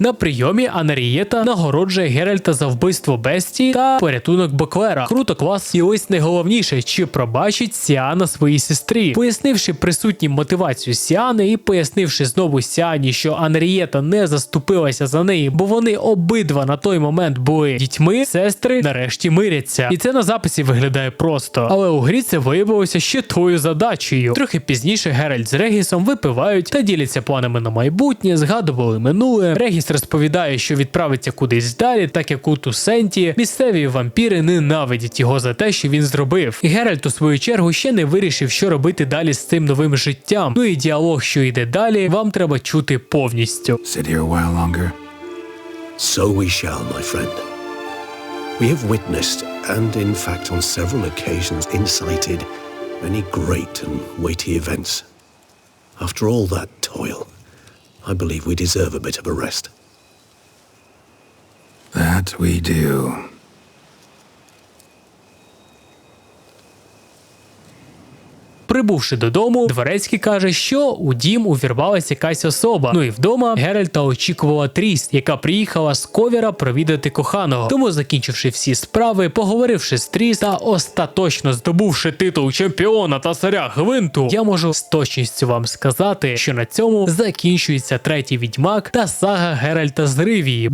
На прийомі Анарієта нагороджує Геральта за вбивство Бесті та порятунок Боклера. Круто клас. І ось найголовніше, чи пробачить Сіана своїй сестрі, пояснивши присутнім мотивацію Сіани і пояснивши знову Сіані, що Анарієта не заступилася за неї, бо вони обидва на той момент були дітьми. Сестри нарешті миряться, і це на записі виглядає просто. Але у грі це виявилося ще тою задачею. Трохи пізніше Геральт з Регісом випивають та діляться планами на майбутнє, згадували минуле. Регіс розповідає, що відправиться кудись далі, так як у Тусенті місцеві вампіри ненавидять його за те, що він зробив. Геральт у свою чергу ще не вирішив, що робити далі з цим новим життям. Ну і діалог, що йде далі, вам треба чути повністю. Sit here a while longer. So we shall, my friend. We have witnessed, and in fact on several occasions incited, many great and weighty events. After all that toil, I believe we deserve a bit of a rest. That we do. Прибувши додому, дворецький каже, що у дім увірвалася якась особа. Ну і вдома Геральта очікувала Тріст, яка приїхала з ковіра провідати коханого. Тому, закінчивши всі справи, поговоривши з Тріст та остаточно здобувши титул чемпіона та царя Гвинту, я можу з точністю вам сказати, що на цьому закінчується третій відьмак та сага Геральта з Ривії.